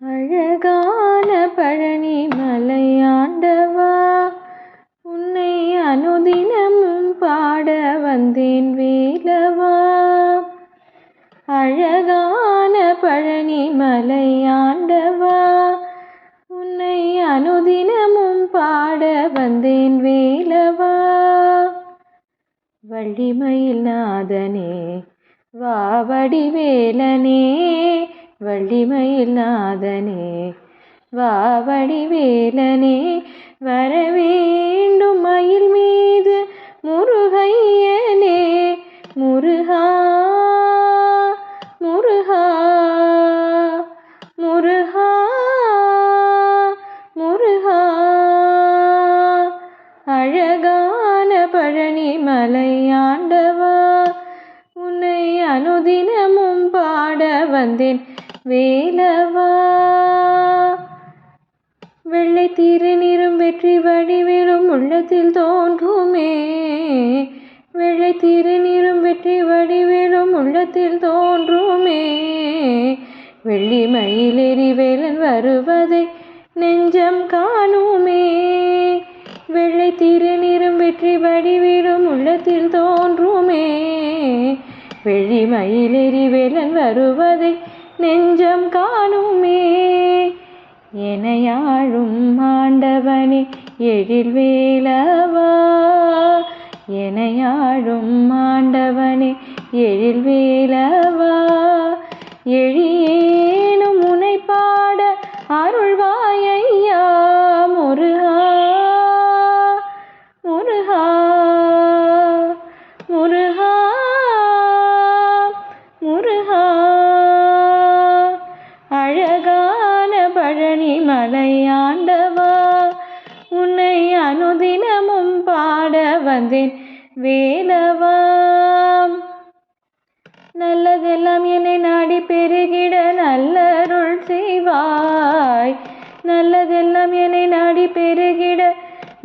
அழகான பழனி மலையாண்டவா? உன்னை அனுதினமும் பாட வந்தேன் வேலவா? அழகான பழனி மலையாண்டவா? உன்னை அனுதினமும் பாட வந்தேன் வேலவா? வள்ளிமயில் நாதனே வாவடி வேலனே வள்ளிமயில் நாதனே வாவடி வேலனே வரவேண்டும் மயில் மீது முருகையனே. முருகா முருகா முருகா முருகா. அழகான பழனி மலையாண்டவா உன்னை அனுதினமும் பாட வந்தேன். வேலவா? வெள்ளை திருநீரும் வெற்றி வடிவிலும் உள்ளத்தில் தோன்றுமே. வெள்ளை திருநீரும் வெற்றி வடிவிலும் உள்ளத்தில் தோன்றுமே. வெள்ளி மயிலேறி வேலன் வருவதை நெஞ்சம் காணுமே. வெள்ளை திருநீரும் வெற்றி வடிவிலும் உள்ளத்தில் தோன்றுமே. வெள்ளி மயிலேறி வேலன் வருவதை நெஞ்சம் காணுமே. எனையாழும் ஆண்டவனே எழில் வேலவா. எனையாழும் ஆண்டவனே எழில் வேலவா. எழிய ஆண்டவா உன்னை அனுதினமும் பாட வந்தேன் வேலவா. நல்லதெல்லாம் என்னை நாடி பெருகிட நல்லருள் செய்வாய். நல்லதெல்லாம் என்னை நாடி பெருகிட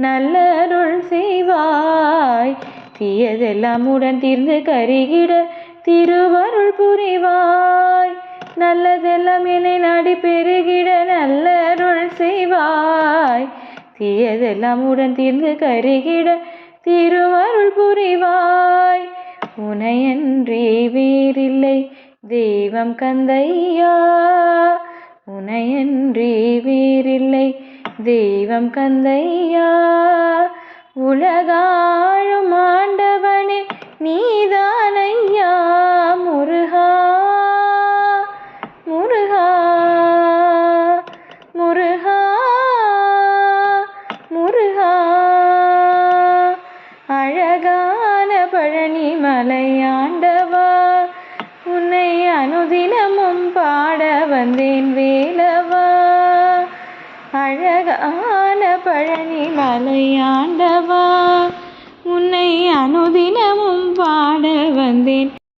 நல்லருள் செய்வாய். தீயதெல்லாம் உடன் தீர்ந்து கருகிட திருவருள் புரிவாய். நல்லதெல்லாம் என்னை நாடி பெருகிட நல்லருள் செய்வாய். தீயதெல்லாம் உடன் தீர்ந்து கருகிட திருவருள் புரிவாய். உனையன்றி வேறில்லை தெய்வம் கந்தையா. உனையன்றி வேறில்லை தெய்வம் கந்தையா. உலகாழும் ஆண்ட பழனி மலையாண்டவா உன்னை அனுதினமும் பாட வந்தேன் வேலவா. அழகான பழனி மலையாண்டவா உன்னை அனுதினமும் பாட வந்தேன்